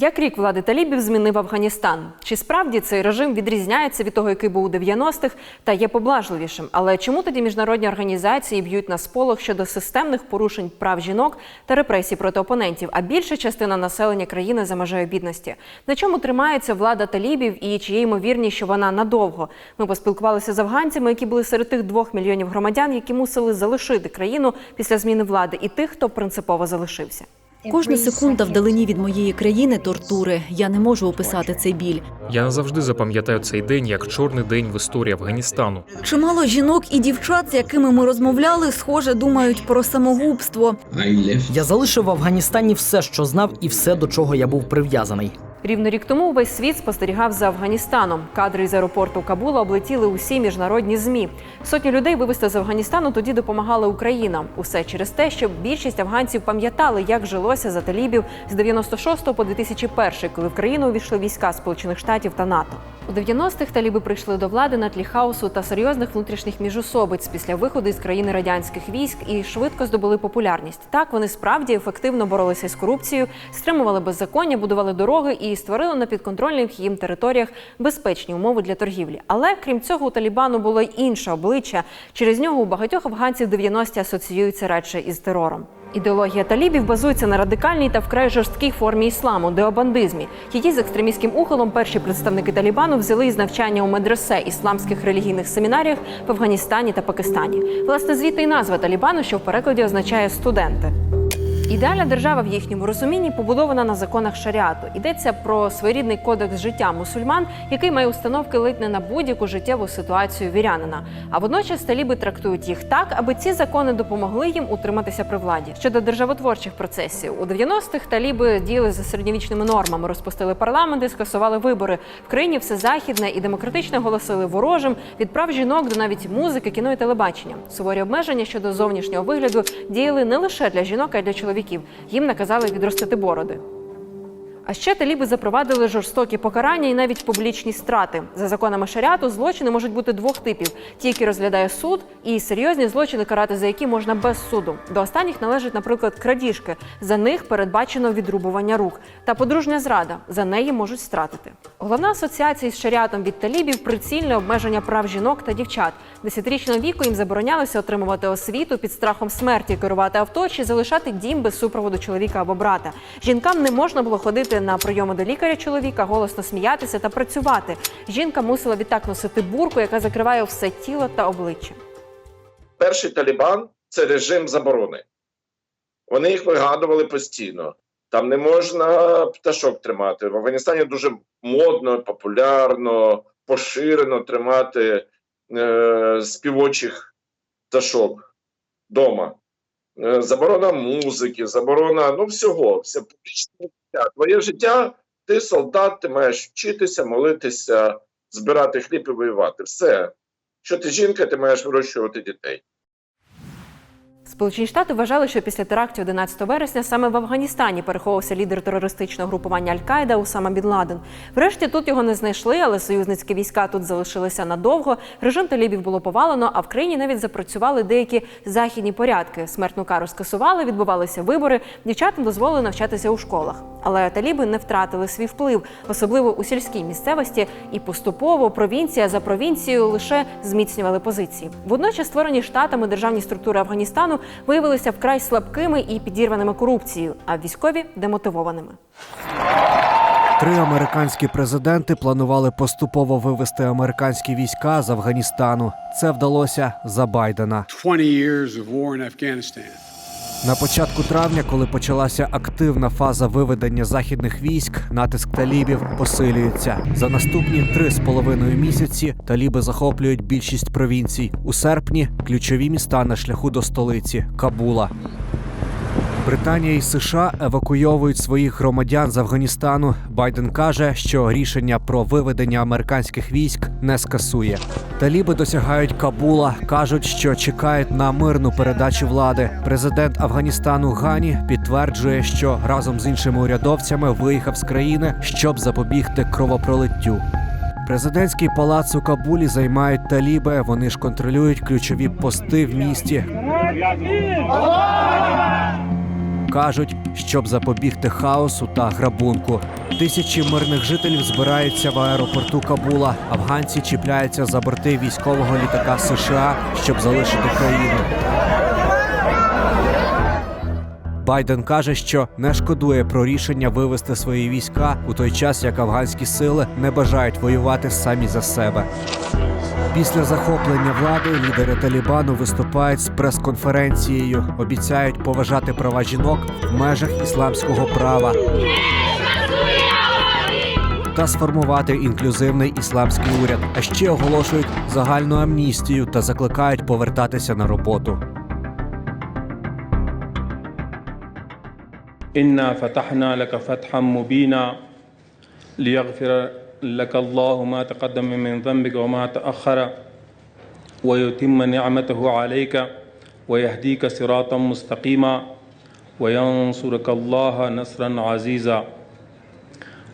Як рік влади талібів змінив Афганістан? Чи справді цей режим відрізняється від того, який був у 90-х, та є поблажливішим? Але чому тоді міжнародні організації б'ють на сполох щодо системних порушень прав жінок та репресій проти опонентів? А більша частина населення країни за межею бідності? На чому тримається влада талібів і чи є ймовірність, що вона надовго? Ми поспілкувалися з афганцями, які були серед тих двох мільйонів громадян, які мусили залишити країну після зміни влади, і тих, хто принципово залишився. Кожна секунда вдалині від моєї країни тортури. Я не можу описати цей біль. Я назавжди запам'ятаю цей день як чорний день в історії Афганістану. Чимало жінок і дівчат, з якими ми розмовляли, схоже, думають про самогубство. Я залишив в Афганістані все, що знав, і все, до чого я був прив'язаний. Рівно рік тому весь світ спостерігав за Афганістаном. Кадри з аеропорту Кабула облетіли усі міжнародні змі. Сотні людей вивезти з Афганістану тоді допомагала Україна. Усе через те, що більшість афганців пам'ятали, як жилося за талібів з 96 по 2001, коли в країну увійшли війська Сполучених Штатів та НАТО. У 90-х таліби прийшли до влади на тлі хаосу та серйозних внутрішніх міжусобиць після виходу із країни радянських військ і швидко здобули популярність. Так вони справді ефективно боролися з корупцією, стримували беззаконня, будували дороги і створили на підконтрольних їм територіях безпечні умови для торгівлі. Але крім цього, у Талібану було й інше обличчя. Через нього у багатьох афганців 90-ті асоціюються радше із терором. Ідеологія талібів базується на радикальній та вкрай жорсткій формі ісламу деобандизмі. Її з екстремістським ухилом перші представники Талібану взяли із навчання у медресе ісламських релігійних семінаріях в Афганістані та Пакистані. Власне, звідти й назва Талібану, що в перекладі означає студенти. Ідеальна держава в їхньому розумінні побудована на законах шаріату. Йдеться про своєрідний кодекс життя мусульман, який має установки ледь не на будь-яку життєву ситуацію вірянина. А водночас таліби трактують їх так, аби ці закони допомогли їм утриматися при владі. Щодо державотворчих процесів, у 90-х таліби діяли за середньовічними нормами, розпустили парламент і скасували вибори. В країні все західне і демократичне голосили ворожим від прав жінок до навіть музики, кіно і телебачення. Суворі обмеження щодо зовнішнього вигляду діяли не лише для жінок, а й для чоловіків. Їм наказали відростити бороди. А ще таліби запровадили жорстокі покарання і навіть публічні страти. За законами шаріату злочини можуть бути двох типів: ті, які розглядає суд, і серйозні злочини, карати за які можна без суду. До останніх належать, наприклад, крадіжки. За них передбачено відрубування рук та подружня зрада. За неї можуть стратити. Головна асоціація з шаріатом від талібів прицільне обмеження прав жінок та дівчат. Десятирічного віку їм заборонялося отримувати освіту під страхом смерті, керувати авто чи залишати дім без супроводу чоловіка або брата. Жінкам не можна було ходити на прийоми до лікаря чоловіка, голосно сміятися та працювати. Жінка мусила відтак носити бурку, яка закриває все тіло та обличчя. перший Талібан це режим заборони. Вони їх вигадували постійно. Там не можна пташок тримати. В Афганістані дуже модно, популярно, поширено тримати е, співочих пташок вдома. Е, заборона музики, заборона ну всього, все публічне життя. Твоє життя, ти солдат, ти маєш вчитися, молитися, збирати хліб і воювати. Все. Що ти жінка, ти маєш вирощувати дітей. Сполучені Штати вважали, що після терактів 11 вересня саме в Афганістані переховувався лідер терористичного групування Аль-Каїда Усама Бін Ладен. Врешті тут його не знайшли, але союзницькі війська тут залишилися надовго. Режим талібів було повалено, а в країні навіть запрацювали деякі західні порядки. Смертну кару скасували, відбувалися вибори. Дівчатам дозволили навчатися у школах. Але таліби не втратили свій вплив, особливо у сільській місцевості, і поступово провінція за провінцією лише зміцнювали позиції. Водночас створені штатами державні структури Афганістану виявилися вкрай слабкими і підірваними корупцією, а військові демотивованими. Три американські президенти планували поступово вивести американські війська з Афганістану. Це вдалося за Байдена. 20 років війни в Afghanistan. На початку травня, коли почалася активна фаза виведення західних військ, натиск талібів посилюється. За наступні три з половиною місяці таліби захоплюють більшість провінцій. У серпні ключові міста на шляху до столиці Кабула. Британія і США евакуйовують своїх громадян з Афганістану. Байден каже, що рішення про виведення американських військ не скасує. Таліби досягають Кабула, кажуть, що чекають на мирну передачу влади. Президент Афганістану Гані підтверджує, що разом з іншими урядовцями виїхав з країни, щоб запобігти кровопролиттю. Президентський палац у Кабулі займають таліби. Вони ж контролюють ключові пости в місті. Кажуть, щоб запобігти хаосу та грабунку. Тисячі мирних жителів збираються в аеропорту Кабула. Афганці чіпляються за борти військового літака США, щоб залишити країну. Байден каже, що не шкодує про рішення вивести свої війська у той час, як афганські сили не бажають воювати самі за себе. Після захоплення влади лідери Талібану виступають з прес-конференцією. Обіцяють поважати права жінок в межах ісламського права та сформувати інклюзивний ісламський уряд. А ще оголошують загальну амністію та закликають повертатися на роботу. Інна фатахна лака фатхам мубіна ліягфіра لك الله ما تقدم من ذنبك وما تأخر ويتم نعمته عليك ويهديك صراطا مستقيما وينصرك الله نصرا عزيزا.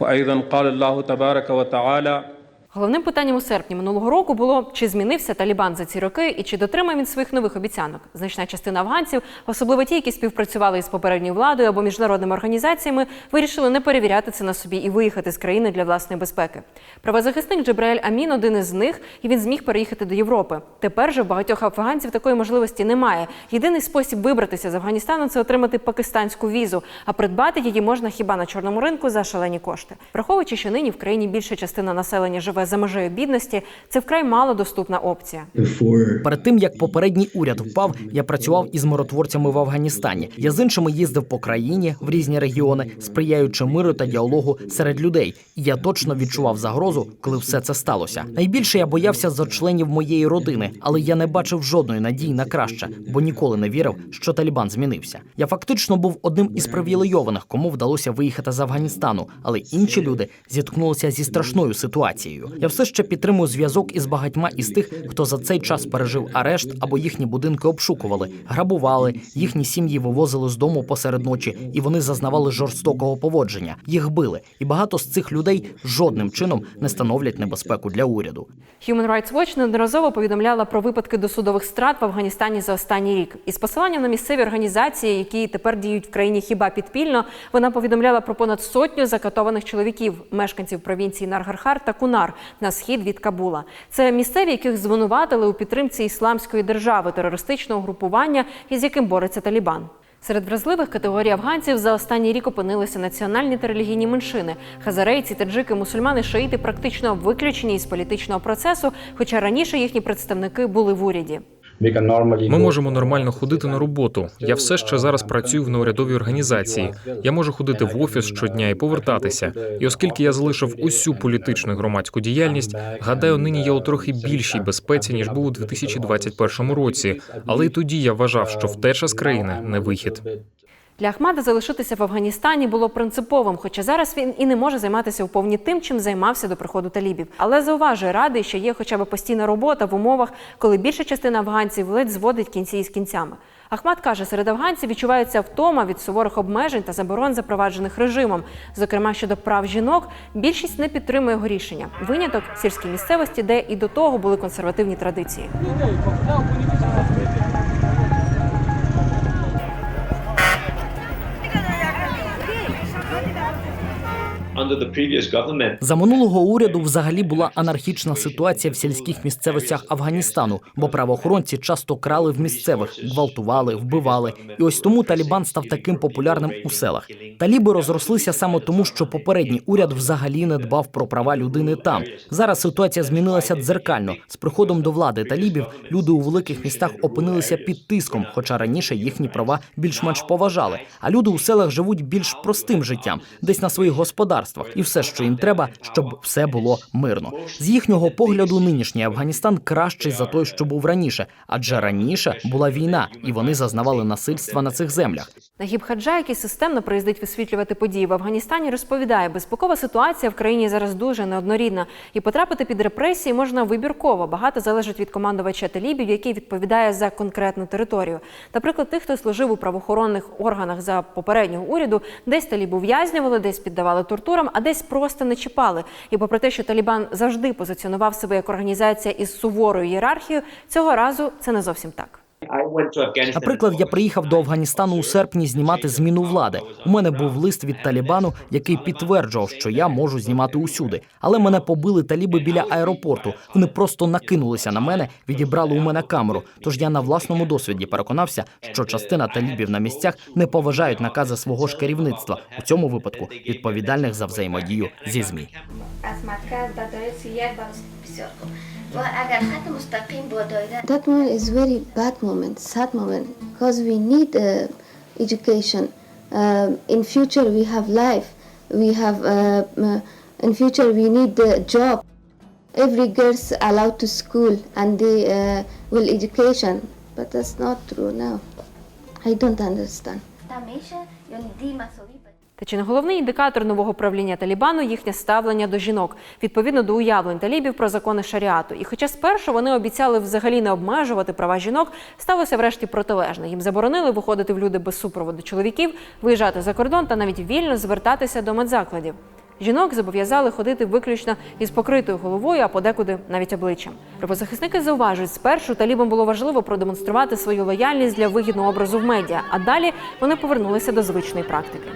وأيضا قال الله تبارك وتعالى Головним питанням у серпні минулого року було, чи змінився Талібан за ці роки і чи дотримав він своїх нових обіцянок. Значна частина афганців, особливо ті, які співпрацювали із попередньою владою або міжнародними організаціями, вирішили не перевіряти це на собі і виїхати з країни для власної безпеки. Правозахисник Джебраель Амін один із них, і він зміг переїхати до Європи. Тепер же в багатьох афганців такої можливості немає. Єдиний спосіб вибратися з Афганістану це отримати пакистанську візу, а придбати її можна хіба на чорному ринку за шалені кошти. Враховуючи, що нині в країні більша частина населення живе за межею бідності, це вкрай мало доступна опція. Перед тим як попередній уряд впав, я працював із миротворцями в Афганістані. Я з іншими їздив по країні в різні регіони, сприяючи миру та діалогу серед людей. І я точно відчував загрозу, коли все це сталося. Найбільше я боявся за членів моєї родини, але я не бачив жодної надії на краще, бо ніколи не вірив, що Талібан змінився. Я фактично був одним із привілейованих, кому вдалося виїхати з Афганістану, але інші люди зіткнулися зі страшною ситуацією. Я все ще підтримую зв'язок із багатьма із тих, хто за цей час пережив арешт або їхні будинки обшукували, грабували, їхні сім'ї вивозили з дому посеред ночі, і вони зазнавали жорстокого поводження. Їх били, і багато з цих людей жодним чином не становлять небезпеку для уряду. Human Rights Watch неодноразово повідомляла про випадки досудових страт в Афганістані за останній рік. Із посиланням на місцеві організації, які тепер діють в країні хіба підпільно, вона повідомляла про понад сотню закатованих чоловіків, мешканців провінції Наргархар та Кунар на схід від Кабула. Це місцеві, яких звинуватили у підтримці ісламської держави, терористичного групування, із яким бореться Талібан. Серед вразливих категорій афганців за останній рік опинилися національні та релігійні меншини. Хазарейці, таджики, мусульмани, шиїти практично виключені із політичного процесу, хоча раніше їхні представники були в уряді. Ми можемо нормально ходити на роботу. Я все ще зараз працюю в неурядовій організації. Я можу ходити в офіс щодня і повертатися. І оскільки я залишив усю політичну і громадську діяльність, гадаю, нині я у трохи більшій безпеці ніж був у 2021 році. Але й тоді я вважав, що втеча з країни не вихід. Для Ахмада залишитися в Афганістані було принциповим, хоча зараз він і не може займатися вповні тим, чим займався до приходу талібів. Але зауважує радий, що є хоча б постійна робота в умовах, коли більша частина афганців ледь зводить кінці із кінцями. Ахмад каже, серед афганців відчувається втома від суворих обмежень та заборон, запроваджених режимом. Зокрема, щодо прав жінок, більшість не підтримує його рішення. Виняток сільській місцевості, де і до того були консервативні традиції. За минулого уряду взагалі була анархічна ситуація в сільських місцевостях Афганістану, бо правоохоронці часто крали в місцевих, гвалтували, вбивали. І ось тому Талібан став таким популярним у селах. Таліби розрослися саме тому, що попередній уряд взагалі не дбав про права людини там. Зараз ситуація змінилася дзеркально. З приходом до влади талібів люди у великих містах опинилися під тиском, хоча раніше їхні права більш-менш поважали. А люди у селах живуть більш простим життям, десь на своїх господарствах, і все, що їм треба, щоб все було мирно. З їхнього погляду, нинішній Афганістан кращий за той, що був раніше, адже раніше була війна, і вони зазнавали насильства на цих землях. Нагіб Хаджа, який системно приїздить висвітлювати події в Афганістані, розповідає, безпекова ситуація в країні зараз дуже неоднорідна, і потрапити під репресії можна вибірково. Багато залежить від командувача талібів, який відповідає за конкретну територію. Наприклад, тих, хто служив у правоохоронних органах за попереднього уряду, десь таліб ув'язнювали, десь піддавали тортурам, а десь просто не чіпали. І попри те, що Талібан завжди позиціонував себе як організація із суворою ієрархією, цього разу це не зовсім так. Наприклад, я приїхав до Афганістану у серпні знімати зміну влади. У мене був лист від Талібану, який підтверджував, що я можу знімати усюди. Але мене побили таліби біля аеропорту. Вони просто накинулися на мене, відібрали у мене камеру. Тож я на власному досвіді переконався, що частина талібів на місцях не поважають накази свого ж керівництва у цьому випадку відповідальних за взаємодію зі змі. That moment is very bad moment, sad moment, because we need uh, education. Uh, in future we have life, we have um, uh, in future we need a job. Every girl's allowed to school and they uh, will education, but that's not true now. I don't understand. Та чи не головний індикатор нового правління Талібану їхнє ставлення до жінок відповідно до уявлень талібів про закони шаріату? І хоча спершу вони обіцяли взагалі не обмежувати права жінок, сталося врешті протилежне. Їм заборонили виходити в люди без супроводу чоловіків, виїжджати за кордон та навіть вільно звертатися до медзакладів. Жінок зобов'язали ходити виключно із покритою головою, а подекуди навіть обличчям. Правозахисники зауважують, спершу талібам було важливо продемонструвати свою лояльність для вигідного образу в медіа, а далі вони повернулися до звичної практики.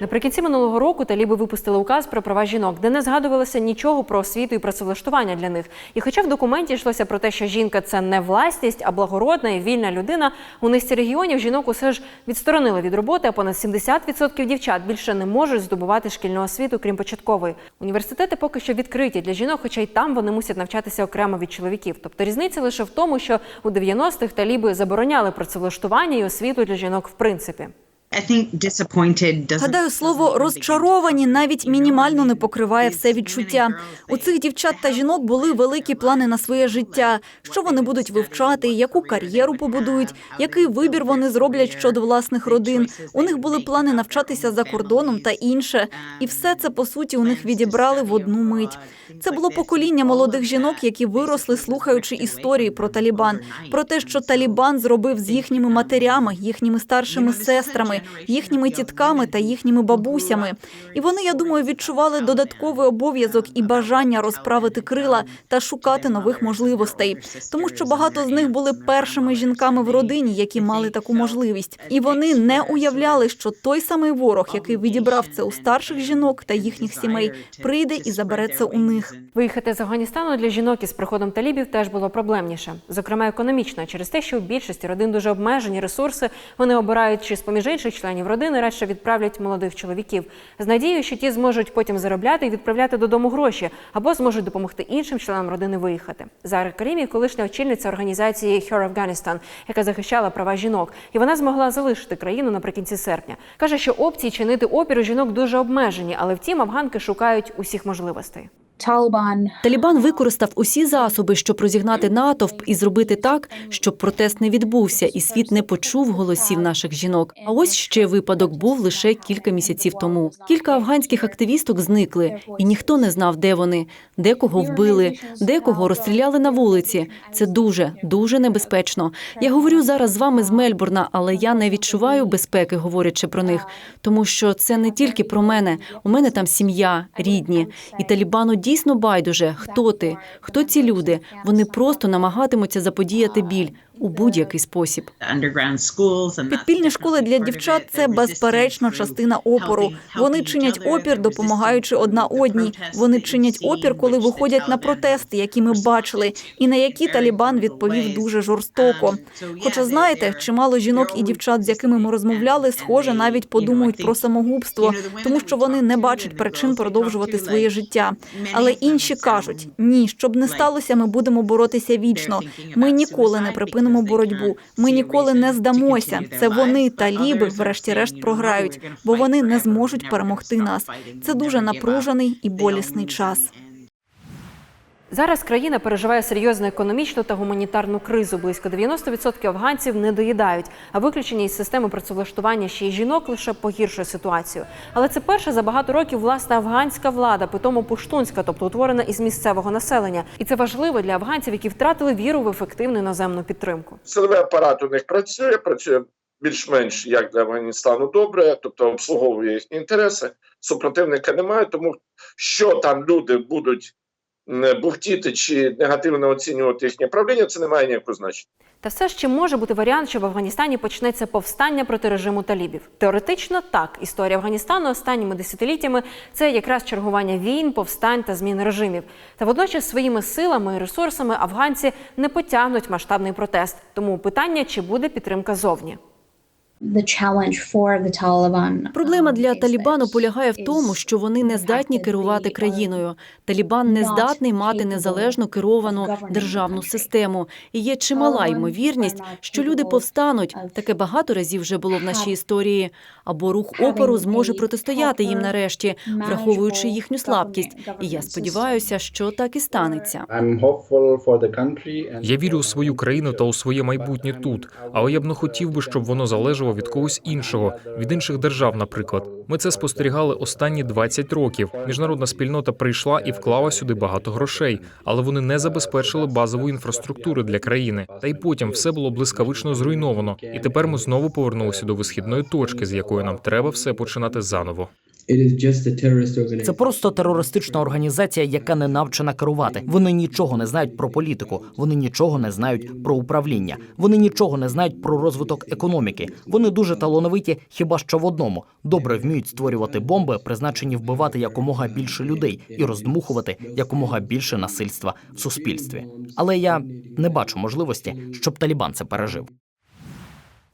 Наприкінці минулого року таліби випустили указ про права жінок, де не згадувалося нічого про освіту і працевлаштування для них. І хоча в документі йшлося про те, що жінка це не власність, а благородна і вільна людина, у низці регіонів жінок усе ж відсторонили від роботи, а понад 70% дівчат більше не можуть здобувати шкільну освіту, крім початкової. Університети поки що відкриті для жінок, хоча й там вони мусять навчатися окремо від чоловіків. Тобто різниця лише в тому, що у 90-х таліби забороняли працевлаштування і освіту для жінок в принципі. Гадаю, слово розчаровані навіть мінімально не покриває все відчуття. У цих дівчат та жінок були великі плани на своє життя. Що вони будуть вивчати, яку кар'єру побудують, який вибір вони зроблять щодо власних родин. У них були плани навчатися за кордоном та інше. І все це по суті у них відібрали в одну мить. Це було покоління молодих жінок, які виросли, слухаючи історії про Талібан, про те, що Талібан зробив з їхніми матерями, їхніми старшими сестрами, їхніми тітками та їхніми бабусями. І вони, я думаю, відчували додатковий обов'язок і бажання розправити крила та шукати нових можливостей, тому що багато з них були першими жінками в родині, які мали таку можливість, і вони не уявляли, що той самий ворог, який відібрав це у старших жінок та їхніх сімей, прийде і забере це у них. Виїхати з Афганістану для жінок із приходом талібів теж було проблемніше, зокрема економічно, через те, що у більшості родин дуже обмежені ресурси. Вони обирають чи з поміж інших членів родини радше відправлять молодих чоловіків з надією, що ті зможуть потім заробляти і відправляти додому гроші або зможуть допомогти іншим членам родини виїхати. Зара Карімі, колишня очільниця організації Her Afghanistan, яка захищала права жінок, і вона змогла залишити країну наприкінці серпня. каже, що опції чинити опір у жінок дуже обмежені, але втім афганки шукають усіх можливостей. Талібан використав усі засоби, щоб розігнати натовп і зробити так, щоб протест не відбувся, і світ не почув голосів наших жінок. А ось ще випадок був лише кілька місяців тому. Кілька афганських активісток зникли, і ніхто не знав, де вони, декого вбили, декого розстріляли на вулиці. Це дуже дуже небезпечно. Я говорю зараз з вами з Мельбурна, але я не відчуваю безпеки, говорячи про них, тому що це не тільки про мене. У мене там сім'я, рідні, і Талібану дійсно байдуже, хто ти, хто ці люди. Вони просто намагатимуться заподіяти біль у будь-який спосіб. Підпільні школи для дівчат це безперечно частина опору. Вони чинять опір, допомагаючи одна одній. Вони чинять опір, коли виходять на протести, які ми бачили, і на які Талібан відповів дуже жорстоко. Хоча знаєте, чимало жінок і дівчат, з якими ми розмовляли, схоже, навіть подумають про самогубство, тому що вони не бачать причин продовжувати своє життя. Але інші кажуть: ні, щоб не сталося, ми будемо боротися вічно. Ми ніколи не припинимо боротьбу. Ми ніколи не здамося. Це вони, таліби, врешті-решт, програють, бо вони не зможуть перемогти нас. Це дуже напружений і болісний час. Зараз країна переживає серйозну економічну та гуманітарну кризу. Близько 90% афганців не доїдають, а виключення із системи працевлаштування ще й жінок лише погіршує ситуацію. Але це перша за багато років власна афганська влада, питому пуштунська, тобто утворена із місцевого населення. І це важливо для афганців, які втратили віру в ефективну іноземну підтримку. Силовий апарат у них працює, працює більш-менш як для Афганістану добре, тобто обслуговує їхні інтереси. Супротивника немає, тому що там люди будуть бухтіти чи негативно оцінювати їхнє правління, це не має ніякого значення. Та все чи може бути варіант, що в Афганістані почнеться повстання проти режиму талібів? Теоретично так. Історія Афганістану останніми десятиліттями це якраз чергування війн, повстань та змін режимів. Та водночас своїми силами і ресурсами афганці не потягнуть масштабний протест. Тому питання, чи буде підтримка зовні. Проблема для Талібану полягає в тому, що вони не здатні керувати країною. Талібан не здатний мати незалежно керовану державну систему. І є чимала ймовірність, що люди повстануть. Таке багато разів вже було в нашій історії. Або рух опору зможе протистояти їм нарешті, враховуючи їхню слабкість. І я сподіваюся, що так і станеться. Я вірю у свою країну та у своє майбутнє тут. Але я б не хотів би, щоб воно залежало від когось іншого, від інших держав, наприклад. Ми це спостерігали останні 20 років. Міжнародна спільнота прийшла і вклала сюди багато грошей, але вони не забезпечили базову інфраструктури для країни. Та й потім все було блискавично зруйновано. І тепер ми знову повернулися до висхідної точки, з якої нам треба все починати заново. Це просто терористична організація, яка не навчена керувати. Вони нічого не знають про політику, вони нічого не знають про управління, вони нічого не знають про розвиток економіки. Вони дуже талановиті, хіба що в одному добре вміють створювати бомби, призначені вбивати якомога більше людей і роздмухувати якомога більше насильства в суспільстві. Але я не бачу можливості, щоб Талібан це пережив.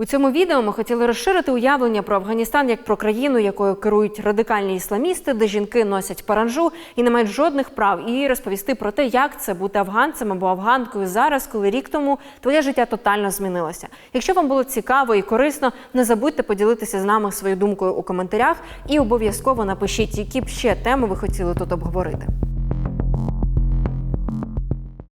У цьому відео ми хотіли розширити уявлення про Афганістан як про країну, якою керують радикальні ісламісти, де жінки носять паранжу і не мають жодних прав, і розповісти про те, як це бути афганцем або афганкою зараз, коли рік тому твоє життя тотально змінилося. Якщо вам було цікаво і корисно, не забудьте поділитися з нами своєю думкою у коментарях і обов'язково напишіть, які б ще теми ви хотіли тут обговорити.